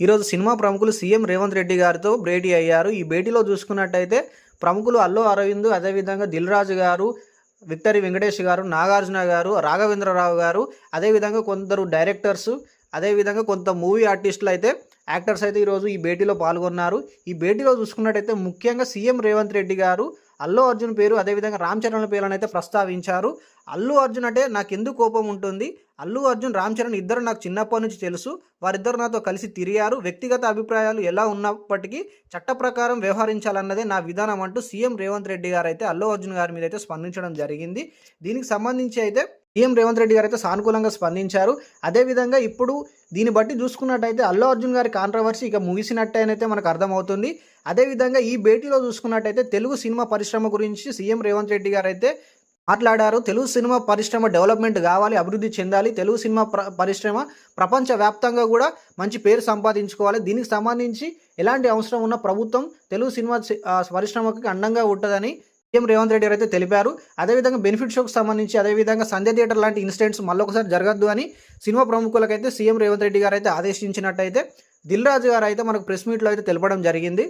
ఈరోజు సినిమా ప్రముఖులు సీఎం రేవంత్ రెడ్డి గారితో భేటీ అయ్యారు. ఈ భేటీలో చూసుకున్నట్టయితే ప్రముఖులు అల్లు అరవింద్ అదేవిధంగా దిల్ రాజు గారు విక్టరీ వెంకటేష్ గారు నాగార్జున గారు రాఘవేంద్రరావు గారు అదేవిధంగా కొందరు డైరెక్టర్స్ అదేవిధంగా కొంత మూవీ ఆర్టిస్టులు అయితే యాక్టర్స్ అయితే ఈరోజు ఈ భేటీలో పాల్గొన్నారు. ఈ భేటీలో చూసుకున్నట్టయితే ముఖ్యంగా సీఎం రేవంత్ రెడ్డి గారు అల్లు అర్జున్ పేరు అదేవిధంగా రామ్ చరణ్ పేర్లను అయితే ప్రస్తావించారు. అల్లు అర్జున్ అంటే నాకు ఎందుకు కోపం ఉంటుంది? అల్లు అర్జున్ రామ్ చరణ్ ఇద్దరు నాకు చిన్నప్పటి నుంచి తెలుసు. వారిద్దరు నాతో కలిసి తిరిగారు. వ్యక్తిగత అభిప్రాయాలు ఎలా ఉన్నప్పటికీ చట్ట ప్రకారం వ్యవహరించాలన్నదే నా విధానం అంటూ సీఎం రేవంత్ రెడ్డి గారు అయితే అల్లు అర్జున్ గారి మీద అయితే స్పందించడం జరిగింది. దీనికి సంబంధించి అయితే సీఎం రేవంత్ రెడ్డి గారు అయితే సానుకూలంగా స్పందించారు. అదేవిధంగా ఇప్పుడు దీన్ని బట్టి చూసుకున్నట్టయితే అల్లు అర్జున్ గారి కాంట్రవర్సీ ఇక ముగిసినట్టయితే మనకు అర్థమవుతుంది. అదేవిధంగా ఈ భేటీలో చూసుకున్నట్టయితే తెలుగు సినిమా పరిశ్రమ గురించి సీఎం రేవంత్ రెడ్డి గారు అయితే మాట్లాడారు. తెలుగు సినిమా పరిశ్రమ డెవలప్మెంట్ కావాలి అభివృద్ధి చెందాలి. తెలుగు సినిమా ప్ర పరిశ్రమ ప్రపంచవ్యాప్తంగా కూడా మంచి పేరు సంపాదించుకోవాలి. దీనికి సంబంధించి ఎలాంటి అవసరం ఉన్న ప్రభుత్వం తెలుగు సినిమా పరిశ్రమకి అండంగా ఉంటుందని సీఎం రేవంత్ రెడ్డి గారు అయితే తెలిపారు అదేవిధంగా బెనిఫిట్ షోకి సంబంధించి అదేవిధంగా సంధ్య థియేటర్ లాంటి ఇన్సిడెంట్స్ మళ్ళొకసారి జరగద్దు అని సినిమా ప్రముఖులకైతే సీఎం రేవంత్ రెడ్డి గారు అయితే ఆదేశించినట్టయితే దిల్ రాజు గారు అయితే మనకు ప్రెస్ మీట్లో అయితే తెలపడం జరిగింది.